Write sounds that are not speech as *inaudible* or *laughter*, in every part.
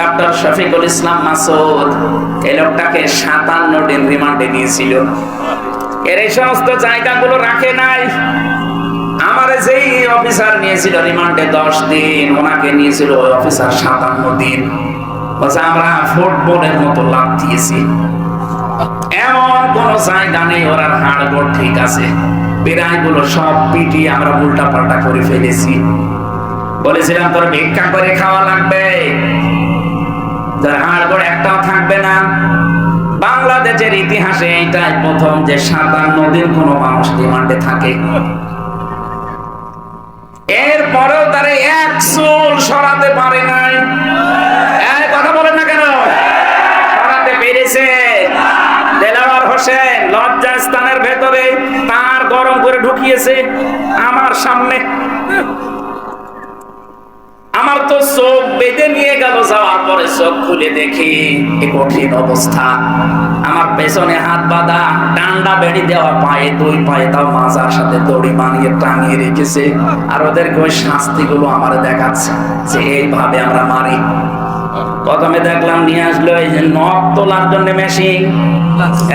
Doctor Shafiqul Islam Masud, এই লোকটাকে সাতান্ন দিন রিমান্ডে নিয়েছিল এর এই সমস্ত জায়গাগুলো রাখে নাই। আমার যেই অফিসার নিয়েছিল রিমান্ডে দশ দিন, ওনাকে নিয়েছিল ওই অফিসার সাতান্ন দিন। বলছে, আমরা ফুটবলের মতো লাভ দিয়েছি। এমন কোন জায়গা নেই, ওরা হাড়গোড় ঠিক আছে। বিরাইগুলো সব পিটি আমরা উল্টা পাল্টা করে ফেলেছি। বলেছিলাম, তোর ভিক্ষা করে খাওয়া লাগবে। বাংলাদেশের ইতিহাসে এইটাই প্রথম যে সাতান্ন দিন কোনো মানুষ রিমান্ডে থাকে। এরপরেও তারা এক চুল সরাতে পারে নাই। কথা বলেন না কেন? সরাতে পেরেছে। হোসেন লজ্জা স্থানের ভেতরে তার গরম করে ঢুকিয়েছে আমার সামনে আমার তো চোখ বেঁধে নিয়ে গেল যাওয়ার পরে চোখ খুলে দেখি এ কঠিন অবস্থা। আমার পেছনে হাত বাঁধা, ডান্ডা বেড়ি দেওয়া পায়ে, দুই পায়ে তাও মাজার সাথে দড়ি বানিয়ে টাঙিয়ে রেখেছে। আর ওদেরকে ওই শাস্তিগুলো আমার দেখাচ্ছে, যে এইভাবে আমরা মারি। প্রথমে দেখলাম নিয়ে আসলো এই যে নখ তোলার জন্য মেশিন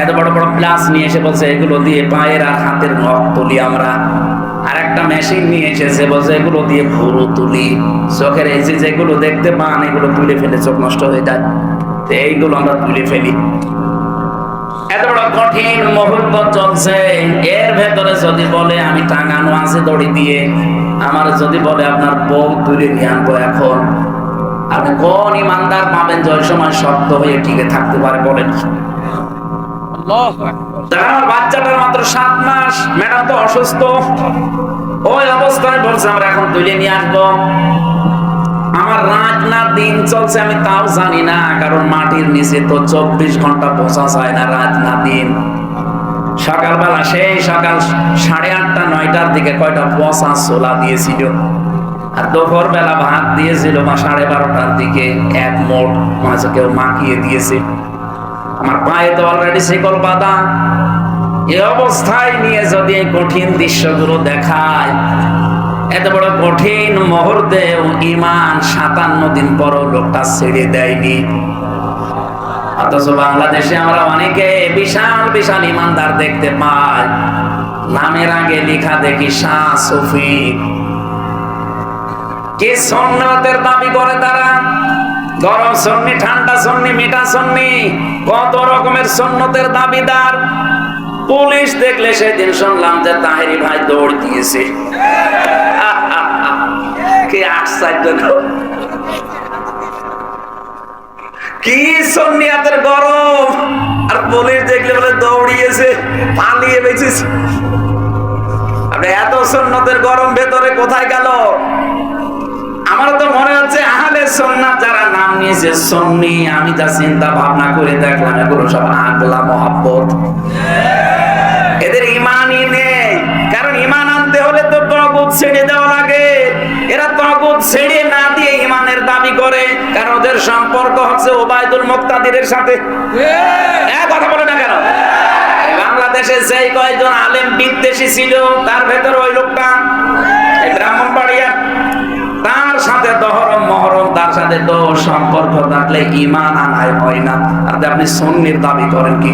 এত বড় বড় প্লাস নিয়ে এসে বলছে, এগুলো দিয়ে পায়ের আর হাতের নখ তুলি আমরা। একটা মেশিন নিয়ে এসেছে বলছে এগুলো দিয়ে ভুরু তুলি। চোখের এই যেগুলো দেখতে পান, এগুলো তুলে ফেলে, চোখ নষ্ট হয়ে যায়। তো এইগুলো আমরা তুলে ফেলি। এত বড় কঠিন মুহূর্ত চলছে। এর ভেতরে যদি বলে, আমি টাঙানো আছে দড়ি দিয়ে। আমার যদি বলে, আপনার বউ তুলে নিয়ে আনব এখন। আপনি কোন ইমানদার পাবেন যে সময় শক্ত হয়ে টিকে থাকতে পারে বলেন? আমার মাটির নিচে তো চব্বিশ ঘণ্টা বোঝা যায় না রাত না দিন। সকালবেলা সেই সকাল সাড়ে আটটা, নয়টার দিকে কয়টা পচা সোলা দিয়েছিল। আর দুপুর বেলা ভাত দিয়েছিল বা সাড়ে বারোটার দিকে, এক মোট মাঝে কেউ মাখিয়ে দিয়েছে। আমার পায়ে তো অলরেডি শিকল বাঁধা। এই অবস্থায় নিয়ে যদি এই কঠিন দৃশ্যগুলো দেখায়, এত বড় কঠিন মুহূর্তে ইমান সাতান্ন দিন পরও লোকটা ছেড়ে দেয়নি। অথচ বাংলাদেশে আমরা অনেকে বিশাল বিশাল ইমানদার দেখতে পাই। নামের আগে লেখা দেখি, শাহ সুফি। কি সন্ন্যতের দাবি করে তারা? গরম সন্নি, ঠান্ডা সন্নি, মিঠা সন্নি, কত রকমের সন্ন্যতের দাবিদার। পুলিশ দেখলে সেদিন শুনলাম যে তাহেরি ভাই দৌড় দিয়েছে। *laughs* কি গরম? আর পুলিশ দেখলে বলে দৌড়িয়েছে বেঁচেছে। এত গরম ভেতরে কোথায় গেল? আমার তো মনে হচ্ছে আহলে সন্ন্যাত যারা নাম নিয়েছে সন্নি আমি যা চিন্তা ভাবনা করে দেখলাম এগুলো সব আগলা মহাব্বত। এদের ইমানই নেই কারণ ইমান আনতে হলে তো তগুত ছেড়ে দেওয়া লাগে। এরা তগুত ছেড়ে না দিয়ে ইমানের দাবি করে কারণ ওদের সম্পর্ক হচ্ছে ওবায়দুল মুক্তাদিরের সাথে। হ্যাঁ। কথা বলে না কেন? বাংলাদেশে যেই কয়েকজন আলেম বিদ্বেষী ছিল তার ভেতর ওই লোকটা তার সাথে দহরম, মহরম, তার সাথে সম্পর্ক থাকলে ইমান হয় না। আর আপনি সন্নির দাবি করেন, কি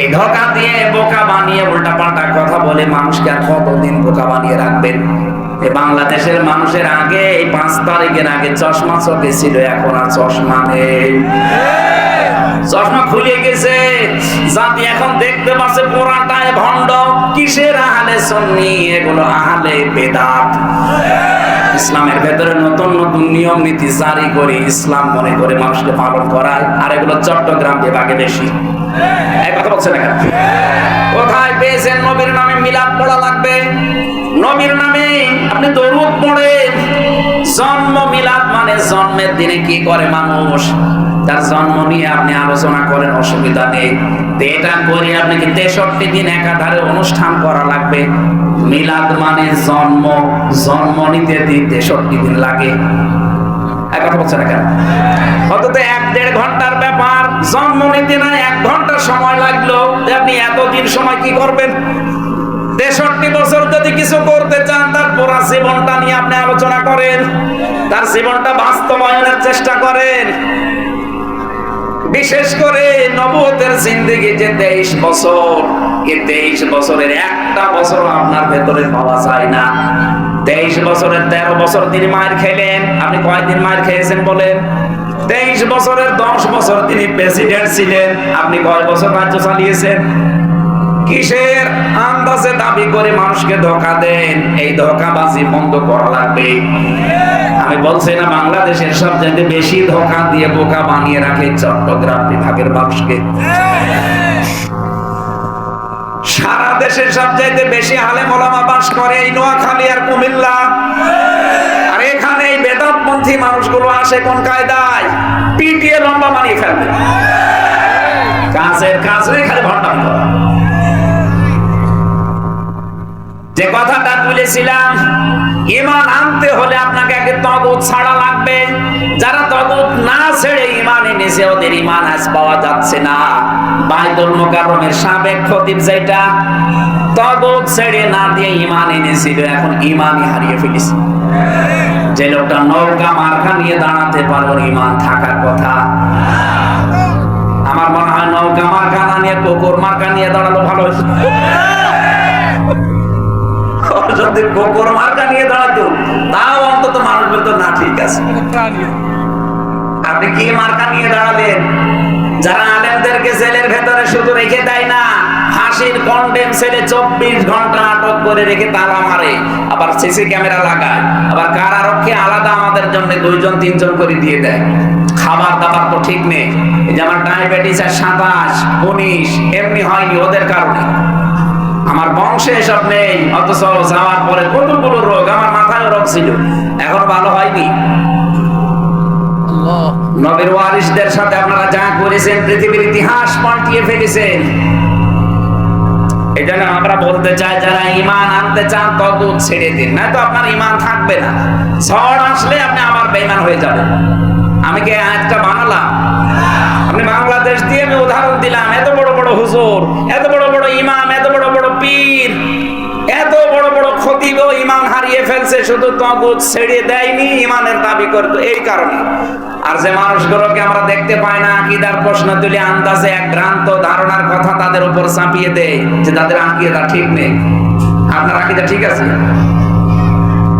এই ধোকা দিয়ে বোকা বানিয়ে উল্টা পাল্টা কথা বলে মানুষকে আর কতদিন বোকা বানিয়ে রাখবেন? বাংলাদেশের মানুষের আগে এই পাঁচ তারিখের আগে চশমা চোখে ছিল, এখন আর চশমা নেই। চশমা খুলে গেছে। জাতি এখন দেখতে পাচ্ছে পুরাটায় ভণ্ড। কিসের আহালে সন্নি? এগুলো আহালে বেদাত। ইসলামের ভেতরে নতুন নতুন নিয়ম নীতি জারি করে ইসলাম মনে করে মানুষকে পালন করায়। আর এগুলো চট্টগ্রাম বিভাগে বেশি। জন্ম মিলাদ মানে দিনে অনুষ্ঠান করা লাগবে? মিলাদ মানে জন্ম। জন্ম নিতে দিন তেষট্টি দিন লাগে। কথা বলছে না কেন? অন্তত এক দেড় ঘণ্টার ব্যাপার। জন্ম নিতে না এক ঘণ্টা সময় লাগল। আপনি এতদিন সময় কি করবেন? তেষট্টি বছর যদি কিছু করতে চান, তার পুরা জীবনটা নিয়ে আপনি আলোচনা করেন। তার জীবনটা বাস্তবায়নের চেষ্টা করেন। বিশেষ করে নবতের জিন্দিগি যে তেইশ বছর এই তেইশ বছরের একটা বছর আপনার ভেতরে পাওয়া যায় না। তেইশ বছরের তেরো বছর তিনি মায়ের খেলেন। আপনি কয়দিন মায়ের খেয়েছেন বলেন? তেইশ বছরের, দশ বছর তিনি প্রেসিডেন্ট ছিলেন। আপনি কয় বছর রাজ্য চালিয়েছেন? কিসের আন্দাজে দাবি করে মানুষকে ধোকা দেন? এই ধোকাবাজি বন্ধ করা লাগবে। আমি বলছি না, বাংলাদেশের সব সবচেয়ে বেশি ধোকা দিয়ে বোকা বানিয়ে রাখে চট্টগ্রাম বিভাগের মানুষকে। সারা দেশের সব সবচাইতে বেশি হালে মোলামা বাস করে এই নোয়াখালী আর কুমিল্লা। বেদাতপন্থী মানুষগুলো আসে কোন কায়দায়? পিটিয়ে লম্বা বানিয়ে ফেলবে। কাজের কাজ এখানে ভণ্ডামি করা। যে কথাটা তুলেছিলাম, ইমান আনতে হলে আপনাকে আগে তগুত ছাড়া লাগবে। যারা তগুত না ছেড়ে ইমান এনেছে, ওদের ইমান আজ পাওয়া যাচ্ছে না। বাইতুল মোকাররমের সাবেক খতিব যেটা, তগুত ছেড়ে না দিয়ে ইমান এনেছিল, এখন ইমানই হারিয়ে ফেলেছে। যে লোকটা নৌকা মার্কা নিয়ে দাঁড়াতে পারো ইমান থাকার কথা। আমার মনে হয় নৌকা মার্কা না নিয়ে কুকুর মার্কা নিয়ে দাঁড়াল ভালো যদি কুকুর মার্কা নিয়ে দাঁড়াতো তাও অন্তত মানুষ বলতো না ঠিক আছে। আপনি কি মার্কা নিয়ে দাঁড়ালেন? ফাঁসির কন্ডেম ছেলে চব্বিশ ঘণ্টা আটক করে রেখে তালা মারে। আবার সিসি ক্যামেরা লাগায়। আবার কারারক্ষী আলাদা আমাদের জন্য দুইজন তিনজন করে দিয়ে দেয়। খাবার দাবার তো ঠিক নেই। এই যে আমার ডায়াবেটিস আর সাতাশ উনিশ এমনি হয়নি ওদের কারণে। আমার বংশে এসব নেই অথচ যাওয়ার পরে কতগুলো রোগ আমার মাথায় রোগ ছিল। এখন ভালো হয়নি। নবীর ওয়ারিসদের সাথে আপনারা যা করেছেন পৃথিবীর ইতিহাস পাল্টিয়ে ফেলেছেন। এই জন্য আমরা বলতে চাই, যারা ইমান আনতে চান তত ছেড়ে দিন। না তো আপনার ইমান থাকবে না। ঝড় আসলে আপনি আমার বেইমান হয়ে যাবেন। আমি কি আজটা বানালাম? আপনি বাংলাদেশ দিয়ে আমি উদাহরণ দিলাম, এত বড় বড় হুজুর, এত বড় বড় ইমাম, এত বড় বড় পীর, এত খতিব ইমান হারিয়ে ফেলছে, শুধু তগুত ছেড়ে দেয়নি, ইমানের দাবি করতো এই কারণে। আর যে মানুষগুলোকে আমরা দেখতে পাই না, আকিদার প্রশ্ন তুলে আন্দাজে এক ভ্রান্ত ধারণার কথা তাদের উপর চাপিয়ে দেয় যে তাদের আকিদা ঠিক নেই। আপনার আকিদা ঠিক আছে?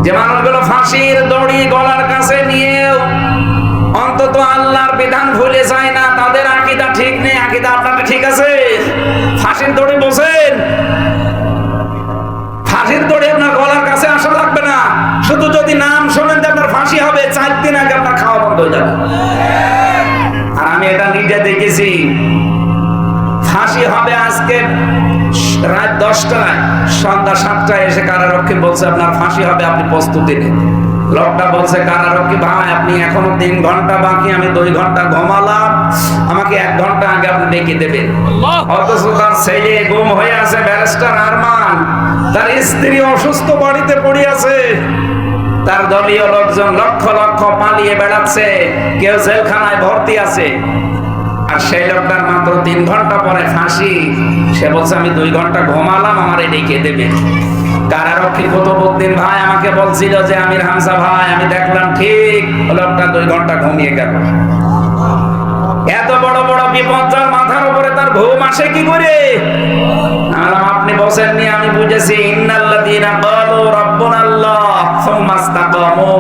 যে মানুষগুলো ফাঁসির দড়ি গলার কাছে নিয়েও অন্তত আল্লাহর বিধান ভুলে যায় না, তাদের আকিদা ঠিক নেই, আকিদা আপনাকে ঠিক আছে? ফাঁসির দড়ি বসেন। ফাঁসির দড়ি আপনার গলার কাছে আসা লাগবে না। শুধু যদি নাম শোনেন যে আপনার ফাঁসি হবে চার দিন আগে আপনার খাওয়া বন্ধ হয়ে যাবে। আর আমি এটা নিজে দেখেছি। ফাঁসি হবে আজকে রাত দশটায় সন্ধ্যা সাতটায় এসে কারারক্ষী বলছে আপনার ফাঁসি হবে আপনি প্রস্তুতি নিন। লোকটা বলছে কারারক্ষী ভাই আপনি এখনও তিন ঘণ্টা বাকি আমি দুই ঘণ্টা ঘুমালাম। আমাকে এক ঘণ্টা আগে আপনি ডেকে দেবেন। অথচ তার ছেলে গুম হয়ে আছে ব্যারিস্টার আরমান। তার স্ত্রী অসুস্থ বাড়িতে পড়ে আছে তার দলীয় লোকজন লক্ষ লক্ষ পালিয়ে বেড়াচ্ছে, কেউ জেলখানায় ভর্তি আছে। আর সেই লোকটার মাত্র তিন ঘণ্টা পরে ফাঁসি। সে বলছে, আমি দুই ঘণ্টা ঘুমালাম, আমার ডেকে দেবে। কারারক্ষী কুতুবুদ্দিন ভাই আমাকে বলছিল যে, আমির হামসা ভাই, আমি দেখলাম ঠিক লোকটা দুই ঘণ্টা ঘুমিয়ে গেল। এত বড় বড় বিপদ যার মাথার উপরে তার ঘুম আসে কি করে? আলাম, আপনি বসেননি, আমি বুঝেছি। ইন্নাল্লাযীনা ক্বালু রাব্বুনাল্লাহ সুম্মা ইসতাকামু।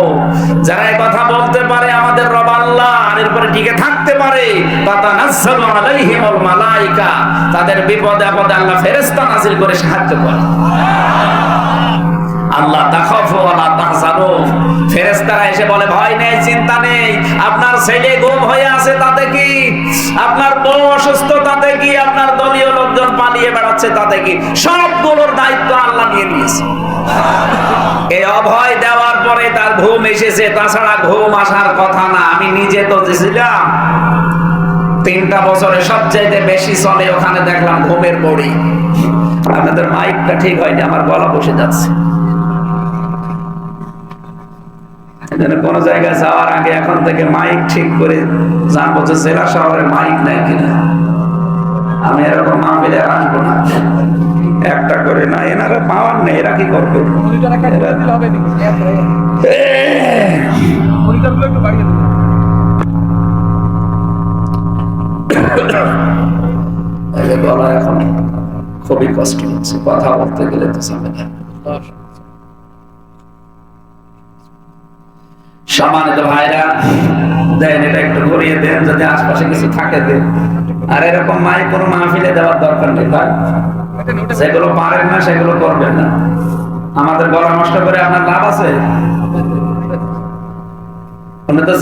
যারা এই কথা বলতে পারে আমাদের রব আল্লাহ, আর এরপরে টিকে থাকতে পারে, তাতানাজ্জালু আলাইহিমুল মালায়েকা তাদের বিপদে আপদে আল্লাহ ফেরেশতা নাযিল করে সাহায্য করে। আল্লাহ তাখাফু ওয়ালা তাহজানু ফেরেশতারা এসে বলে, ভয় নেই, চিন্তা নেই। আপনার ছেলে গুম হয়ে আছে তাতে কি? আপনার বউ অসুস্থ তাতে কি? আপনার দলীয় লোকজন পালিয়ে বেড়াচ্ছে তাতে কি? সবগুলোর দায়িত্ব আল্লাহ নিয়ে নিয়েছে। এই অভয় দেওয়ার পরে তার ঘুম এসেছে। তাছাড়া ঘুম আসার কথা না, আমি নিজে তো ছিলাম তিনটা বছরে সবচাইতে বেশি চলে, ওখানে দেখলাম ঘুমের বড়ি। আপনাদের মাইকটা ঠিক হয়নি, আমার গলা বসে যাচ্ছে। কোনো জায়গায় যাওয়ার আগে এখন থেকে মাইক ঠিক করে জানব যে জেলা শহরে মাইক নেই কিনা আমি এরকম আসব না একটা করে না এনারা পাওয়ার নেই এরা কি করবে গলা এখন খুবই কষ্ট হচ্ছে কথা বলতে গেলে তো ঝামেলা সম্মানিত ভাইরা, দেন এটা একটু ঘুরিয়ে দেন, যদি আশপাশে কিছু থাকে দেন। আর এরকম মাই কোনো মাহফিলে দেওয়ার দরকার নেই, ভাই। যেগুলো পারেন না, সেগুলো করবেন না। আমাদের নষ্ট করে আপনার লাভ আছে? তো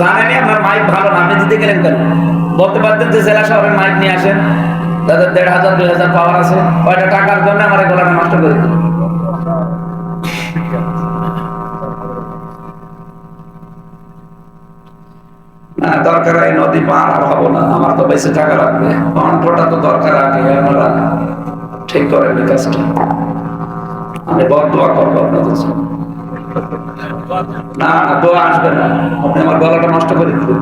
আপনার মাইক ভালো না, আপনি দিতে গেলেন কেন? বলতে পারতেন যে জেলা শহরের মাইক নিয়ে আসেন। তাদের দেড় হাজার, দুই হাজার পাওয়ার আছে। কয়টা টাকার জন্য আমার এই গলাটা নষ্ট করে দিল দরকার হয় নদী পার হব না, আমার তো টাকা লাগবে। তো দরকার আগে ঠিক আমি বদ দোয়া করব আপনাদের। না না, দোয়া আসবে না। আপনি আমার গলাটা নষ্ট করে দিবেন।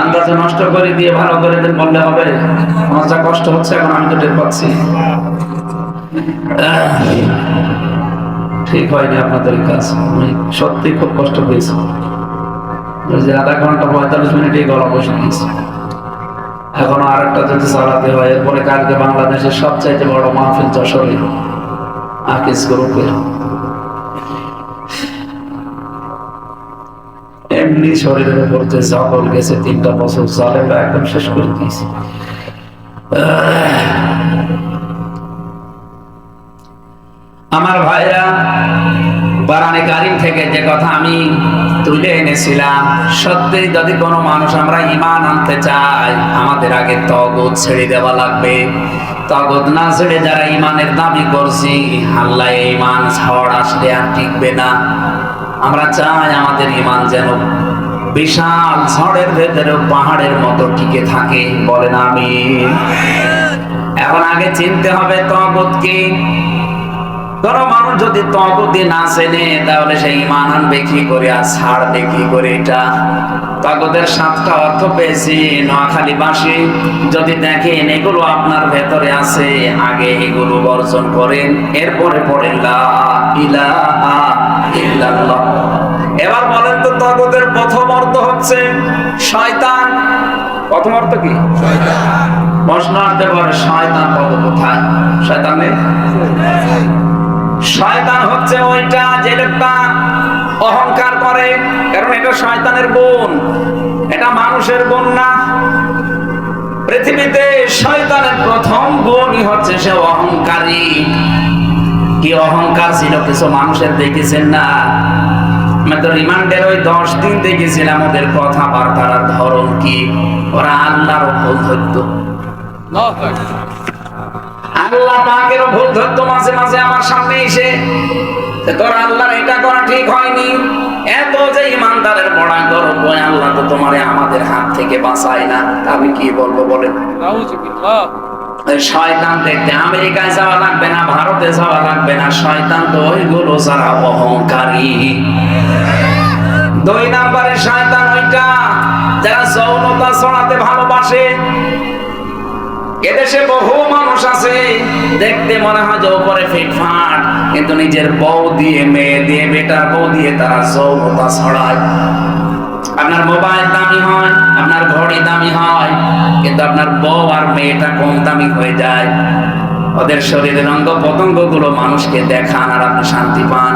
আন্দাজে নষ্ট করে দিয়ে ভালো করে দিন, বললে হবে। আমার যা কষ্ট হচ্ছে, এখন আমি তো টের পাচ্ছি। ঠিক হয়নি আপনাদের কাজ। সত্যি খুব কষ্ট পেয়েছি। ওই আধা ঘণ্টা পঁয়তাল্লিশ মিনিটে গলা বসে গিয়েছে এখনও আরেকটা যদি চালাতে হয়, এরপরে কালকে বাংলাদেশের সবচাইতে বড় মাহফিল যশোরে আকিস গ্রুপের এমনি শরীরের উপর যে সকল গেছে, তিনটা বছর জালেটা একদম শেষ করে দিয়েছে। আমার ভাইরা বারানে কারিম থেকে যে কথা আমি তুলে এনেছিলাম, সত্যি যদি কোনো মানুষ আমরা ইমান আনতে চাই, আমাদের আগে তগদ ছেড়ে দেওয়া লাগবে। তগদ না ছেড়ে যারা ইমানের দাবি করছি, আল্লাহ ইমান ঝড় আসলে আর টিকবে না। আমরা চাই আমাদের ইমান যেন বিশাল ঝড়ের ভেতরে পাহাড়ের মতো টিকে থাকে। বলেন আমি এখন আগে চিনতে হবে তগদ কি কোন মানুষ যদি তগতি না চেনে তাহলে সেই ইমান আনবে কি করে আর ছাড়বে কি করে এটা? তগতের সাতটা অর্থ পেয়েছি নোয়াখালী বাসী যদি দেখেন এগুলো আপনার ভেতরে আছে আগে এগুলো বর্জন করেন এরপরে পড়েন লা ইলাহা ইল্লাল্লাহ। এবার বলেন তো তগতের প্রথম অর্থ হচ্ছে শয়তান। প্রথম অর্থ কি? প্রশ্ন আসতে পারে শয়তান পদ কোথায়? শয়তানের শয়তান হচ্ছে ওইটা যে লোকটা অহংকার করে, কারণ এটা শয়তানের বোন। এটা মানুষের বোন না। পৃথিবীতে শয়তানের প্রথম গুণই হচ্ছে সে অহংকারী। কি অহংকার ছিল কিছু মানুষের দেখেছেন না? তো ওই দশ দিন দেখেছিলাম কথাবার্তার ধরন কি। ওরা আল্লাহর ভুল আল্লাহ পাকেরও ভুল ধরতো মাঝে মাঝে আমার সামনে এসে। তোর আল্লাহর এটা করা ঠিক হয়নি? এত যে ইমানদারের বড়া করো বই আল্লাহ তো তোমারে আমাদের হাত থেকে বাঁচায় না। আমি কি বলব বলেন? শয়তান দেখতে আমেরিকায় যাওয়া লাগবে না ভারতে যাওয়া লাগবে না। শয়তান তো ওইগুলো যারা অহংকারী। দুই নাম্বারে শয়তান ওইটা যারা যৌনতা ছড়াতে ভালোবাসে। এদেশে বহু মানুষ আছে, দেখতে মনে হয় যে উপরে ফিটফাট কিন্তু নিজের বউ দিয়ে, মেয়ে দিয়ে বেটার বউ দিয়ে তারা যৌনতা ছড়ায়। আপনার মোবাইল দামি হয়, আপনার ঘড়ি দামি হয়, কিন্তু আপনার বউ আর মেয়েটা কম দামি হয়ে যায়। ওদের শরীরের অঙ্গ পতঙ্গগুলো মানুষকে দেখান আর আপনি শান্তি পান।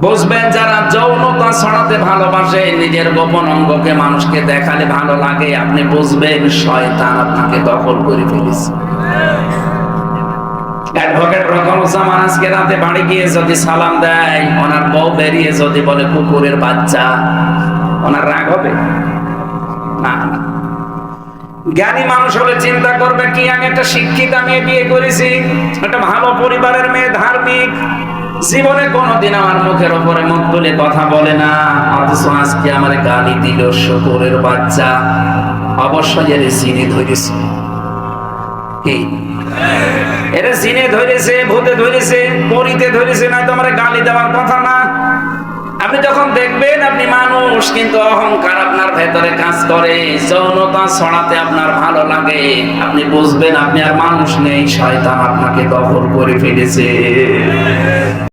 বুঝবেন, যারা যৌনতা ছড়াতে ভালোবাসে, নিজের গোপন অঙ্গকে মানুষকে দেখালে ভালো লাগে, আপনি বুঝবেন, শয়তান আপনাকে দখল করে ফেলেছে। অ্যাডভোকেট রকমুজ্জামান আজকে রাতে বাড়ি গিয়ে যদি সালাম দেয়, ওনার বউ বেরিয়ে যদি বলে, কুকুরের বাচ্চা। ওনার রাগ হবে? না। জ্ঞানী মানুষ হলে চিন্তা করবে, কি আমি একটা শিক্ষিতা মেয়ে বিয়ে করেছি? একটা ভালো পরিবারের মেয়ে, ধার্মিক। জীবনে কোনোদিন আমার মুখের ওপরে মুখ তুলে কথা বলে না, অথচ আজকে আমার গালি দিল শুকুরের বাচ্চা। অবশ্যই এর চিনি ধরেছি। কি? এরা জিনে ধরেছে, ভূতে ধরেছে, পরিতে ধরেছে না তোমার গালি দেওয়ার কথা না। আপনি যখন দেখবেন আপনি মানুষ, কিন্তু অহংকার আপনার ভেতরে কাজ করে, যৌনতা ছড়াতে আপনার ভালো লাগে। আপনি বুঝবেন আপনি আর মানুষ নেই, শয়তান আপনাকে দখল করে ফেলেছে।